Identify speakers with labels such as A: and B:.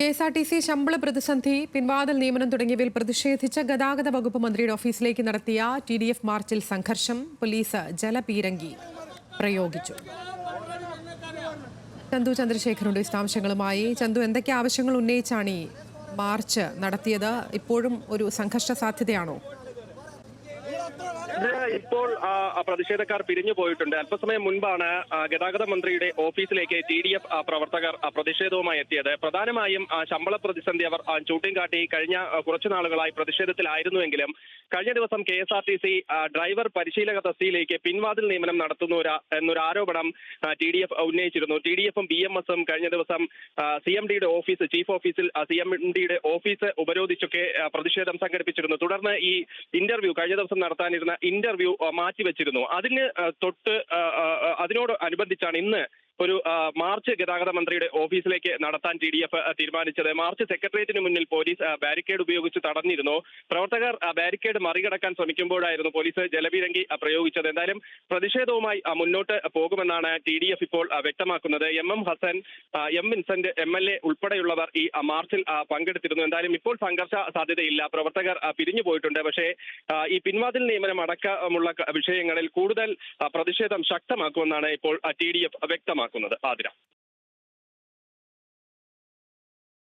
A: K S R T C ശമ്പള പ്രതിസന്ധി പിൻവാതിൽ നിയമനം തുടങ്ങിയവയിൽ പ്രതിഷേധിച്ച ഗതാഗത വകുപ്പ് മന്ത്രിയുടെ ഓഫീസിലേക്ക് നടത്തിയ ടി ഡി എഫ് മാർച്ചിൽ സംഘർഷം പോലീസ് ജലപീരങ്കി പ്രയോഗിച്ചു. ചന്തു ചന്ദ്രശേഖറുണ്ട് വിശദാംശങ്ങളുമായി. ചന്തു എന്തൊക്കെ ആവശ്യങ്ങൾ ഉന്നയിച്ചാണ് ഈ മാർച്ച് നടത്തിയത്? ഇപ്പോഴും ഒരു സംഘർഷ സാധ്യതയാണോ?
B: ഇപ്പോൾ പ്രതിഷേധക്കാർ പിരിഞ്ഞു പോയിട്ടുണ്ട്. അല്പസമയം മുൻപാണ് ഗതാഗത മന്ത്രിയുടെ ഓഫീസിലേക്ക് ടി ഡി എഫ് പ്രവർത്തകർ പ്രതിഷേധവുമായി എത്തിയത്. പ്രധാനമായും ശമ്പള പ്രതിസന്ധി അവർ ചൂട്ടിക്കാട്ടി കഴിഞ്ഞ കുറച്ചു നാളുകളായി പ്രതിഷേധത്തിലായിരുന്നുവെങ്കിലും കഴിഞ്ഞ ദിവസം K S R T C driver പരിശീലക തസ്തിയിലേക്ക് പിൻവാതിൽ നിയമനം നടത്തുന്നു എന്നൊരു ആരോപണം ടി ഡി എഫ് ഉന്നയിച്ചിരുന്നു. ടി ഡി എഫും ബി എം എസും കഴിഞ്ഞ ദിവസം സി എം ഡിയുടെ ഓഫീസ് ചീഫ് ഓഫീസിൽ സി എം ഡിയുടെ ഓഫീസ് ഉപരോധിച്ചൊക്കെ പ്രതിഷേധം സംഘടിപ്പിച്ചിരുന്നു. തുടർന്ന് ഈ ഇന്റർവ്യൂ കഴിഞ്ഞ ദിവസം നടത്താനിരുന്ന ഇന്റർവ്യൂ മാറ്റിവെച്ചിരുന്നു. അതിന് തൊട്ട് അതിനോട് അനുബന്ധിച്ചാണ് ഇന്ന് ഒരു മാർച്ച് ഗതാഗത മന്ത്രിയുടെ ഓഫീസിലേക്ക് നടത്താൻ ടി ഡി എഫ് തീരുമാനിച്ചത്. മാർച്ച് സെക്രട്ടേറിയറ്റിന് മുന്നിൽ പോലീസ് ബാരിക്കേഡ് ഉപയോഗിച്ച് തടഞ്ഞിരുന്നു. പ്രവർത്തകർ ബാരിക്കേഡ് മറികടക്കാൻ ശ്രമിക്കുമ്പോഴായിരുന്നു പോലീസ് ജലവിരങ്കി പ്രയോഗിച്ചത്. എന്തായാലും പ്രതിഷേധവുമായി മുന്നോട്ട് പോകുമെന്നാണ് ടി ഡി എഫ് ഇപ്പോൾ വ്യക്തമാക്കുന്നത്. M M Hasan M Vincent M L A ഉൾപ്പെടെയുള്ളവർ ഈ മാർച്ചിൽ പങ്കെടുത്തിരുന്നു. എന്തായാലും ഇപ്പോൾ സംഘർഷ സാധ്യതയില്ല. പ്രവർത്തകർ പിരിഞ്ഞു പോയിട്ടുണ്ട്. പക്ഷേ ഈ പിൻവാതിൽ നിയമനം അടക്കമുള്ള വിഷയങ്ങളിൽ കൂടുതൽ പ്രതിഷേധം ശക്തമാക്കുമെന്നാണ് ഇപ്പോൾ ടി ഡി എഫ് വ്യക്തമാക്കുന്നത്. ആതിര.